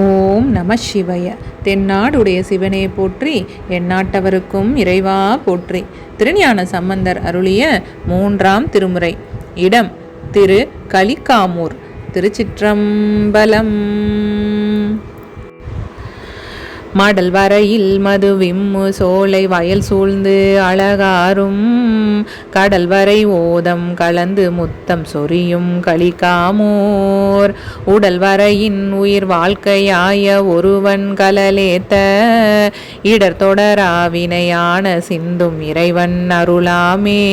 ஓம் நம சிவய. தென்னாடுடைய சிவனே போற்றி எந்நாட்டவருக்கும் இறைவா போற்றி. திருஞான சம்பந்தர் அருளிய மூன்றாம் திருமுறை. இடம் திரு கலிக்காமூர் திருச்சிற்றம்பலம். மடல் வரையில் மது விம்மு சோலை வயல் சூழ்ந்து அழகாரும். கடல் வரை ஓதம் கலந்து முத்தம் சொரியும் களிக்காமோர் உடல் வரையின் உயிர் வாழ்க்கையாய ஒருவன் கலலேத்த. இடர் தொடராவினையான சிந்தும் இறைவன் அருளாமே.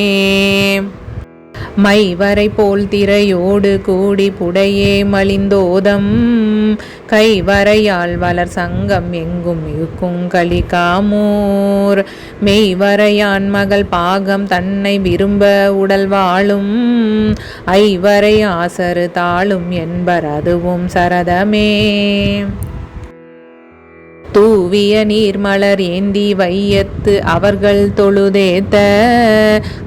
மைவரை போல் திரையோடு கூடி புடையே மலிந்தோதம். கைவரையால் வளர் சங்கம் எங்கும் இருக்கும் கலிகாமூர் மெய்வரையான் மகள் பாகம் தன்னை விரும்ப உடல் வாழும். ஐவரை ஆசரு தாளும் என்பர் அதுவும் சரதமே. தூவிய நீர்மலர் ஏந்தி வையத்து அவர்கள் தொழுதேத்த.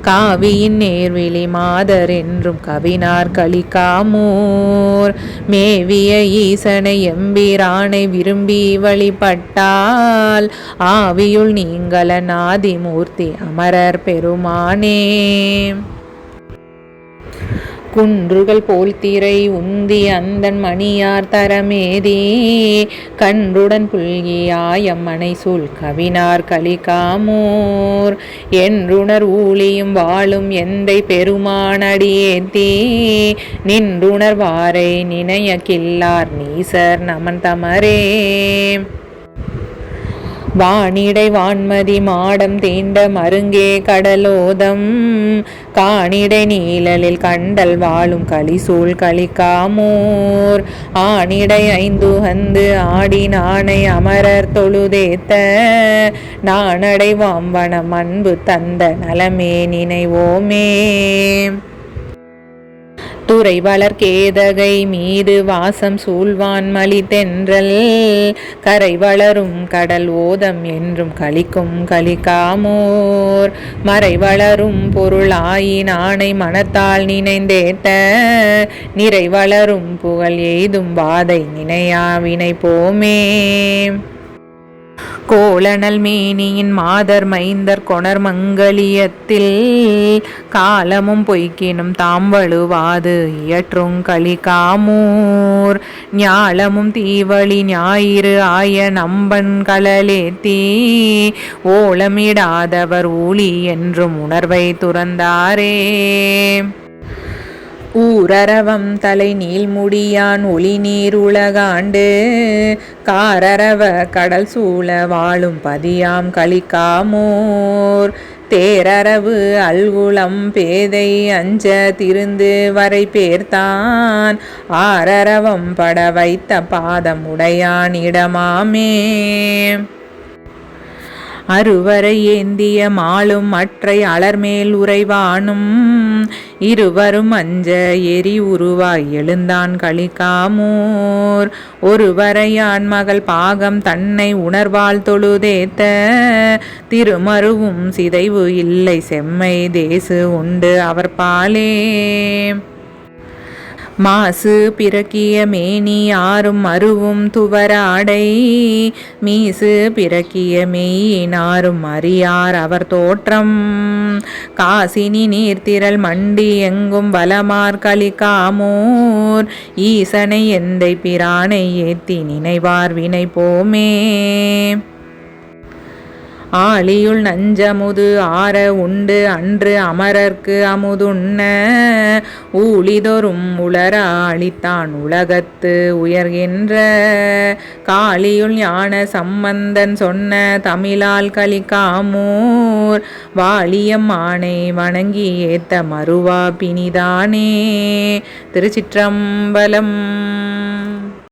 காவியின் நேர்விழி மாதர் என்றும் கவினார் கலிகாமூர் மேவிய ஈசனை எம்பிரானை விரும்பி வழிபட்டால். ஆவியுள் நீங்கள நாதிமூர்த்தி அமரர் பெருமானே. குன்றுகள் போல் திரை உந்தி அந்தன் மணியார் தரமேதி. கன்றுடன் புல்கியாயம் மனை சூழ் கவினார் கலிகாமூர் என்றுணர் ஊழியும் வாழும் எந்தை பெருமானடியேத்தி நின்றுணர் வாரை நினைய கில்லார் நீசர் நமன் தமரே. வானிடை வான்மதி மாடம் தீண்ட மருங்கே கடலோதம். காணிடை நீழலில் கண்டல் வாழும் களிசூழ் களிக்காமூர் ஆணிடை ஐந்துகந்து ஆடி நாணை அமரர் தொழுதேத்த. நானடை வாம்பனம் அன்பு தந்த நலமே நினைவோமே. துறை வளர்கேதகை மீது வாசம் சூழ்வான் மலி தென்றல். கரை வளரும் கடல் ஓதம் என்றும் கழிக்கும் கலிக்காமோர் மறை வளரும் பொருளாயின் ஆணை மனத்தால் நினைந்தேட்ட. நிறை வளரும் புகழ் எய்தும் வாதை நினையா வினை போமே. கோலனல் மேனியின் மாதர் மைந்தர் கொணர் மங்கலியத்தில் காலமும் பொய்க்கினும் தாம் வழுவாது இயற்றும் களிகாமூர் ஞாலமும் தீவழி ஞாயிறு ஆய நம்பன் கலலேத்தி ஓலமிடாதவர் ஊழி என்றும் உணர்வை துறந்தாரே. ஊரரவம் தலை நீள்முடியான் ஒளி நீர் உலகாண்டு. காரரவ கடல் சூழ வாழும் பதியாம் கழிக்காமோர் தேரரவு அல்குளம் பேதை அஞ்ச திருந்து வரை பேர்த்தான். ஆரரவம் பட வைத்த பாதம் உடையான் இடமாமே. அருவரை ஏந்திய மாலும் அற்றை அலர்மேல் உறைவானும். இருவரும் அஞ்ச எரி உருவாய் எழுந்தான் களிக்காமூர் ஒருவரையான் மகள் பாகம் தன்னை உணர்வால் தொழுதேத்த. திருமருவும் சிதைவு இல்லை செம்மை தேசு உண்டு அவர் பாலே. மாசு பிறக்கிய மேனி ஆறும் மருவும் துவராடை. மீசு பிறக்கிய மெய்யினாரும் அறியார் அவர் தோற்றம். காசினி நீர்த்திரல் மண்டி எங்கும் வலமார் கலிக்காமூர் ஈசனை எந்தை பிரானை ஏத்தி நினைவார் வினை போமே. ஆளியுள் நஞ்சமுது ஆற உண்டு அன்று அமரர்க்கு அமுதுண்ண. ஊழிதொரும் உளர அளித்தான் உலகத்து உயர்கின்ற. காளியுள் ஞான சம்பந்தன் சொன்ன தமிழால் கலிக்காமூர் வாலியம் ஆணை வணங்கி ஏத்த மறுவா பினிதானே திருச்சிற்றம்பலம்.